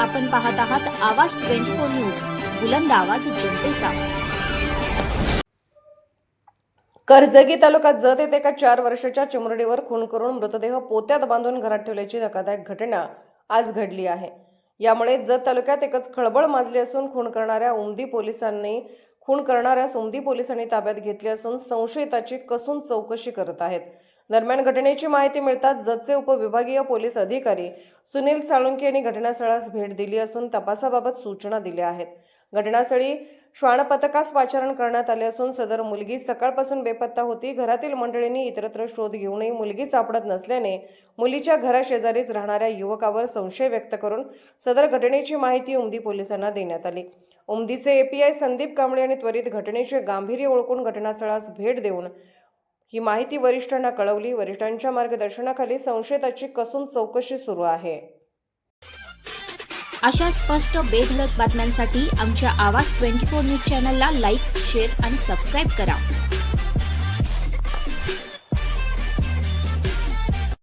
आपण पाहत आहात आवाज ट्वेंटी फोर न्यूज. बुलंद आवाज जनतेचा. कर्जगी तालुक्यात जत येथे एका चार वर्षाच्या चिमुरडीवर खून करून मृतदेह पोत्यात बांधून घरात ठेवल्याची धक्कादायक घटना आज घडली आहे. यामुळे जत तालुक्यात एकच खळबळ माजली असून खून करणाऱ्या उमदी पोलिसांनी खून करणाऱ्या उमदी पोलिसांनी ताब्यात घेतली असून संशयिताची कसून चौकशी करत आहेत. दरम्यान घटनेची माहिती मिळताच जतचे उपविभागीय पोलीस अधिकारी सुनील साळुंके यांनी घटनास्थळास भेट दिली असून तपासाबाबत सूचना दिल्या आहेत. घटनास्थळी श्वान पथकास पाचारण करण्यात आले असून सदर मुलगी सकाळपासून बेपत्ता होती. घरातील मंडळींनी इतरत्र शोध घेऊनही मुलगी सापडत नसल्याने मुलीच्या घराशेजारीच राहणाऱ्या युवकावर संशय व्यक्त करून सदर घटनेची माहिती उमदी पोलिसांना देण्यात आली. उमदीचे एपीआय संदीप कांबळे यांनी त्वरित घटनेचे गांभीर्य ओळखून घटनास्थळास भेट देऊन ही माहिती वरिष्ठांना कळवली. वरिष्ठांच्या मार्गदर्शनाखाली संशयिताची कसून चौकशी सुरू आहे. अशा स्पष्ट बेधडक बातम्यांसाठी आमच्या आवाज ट्वेंटी फोर न्यूज चॅनलला लाईक शेअर आणि सबस्क्राईब करा.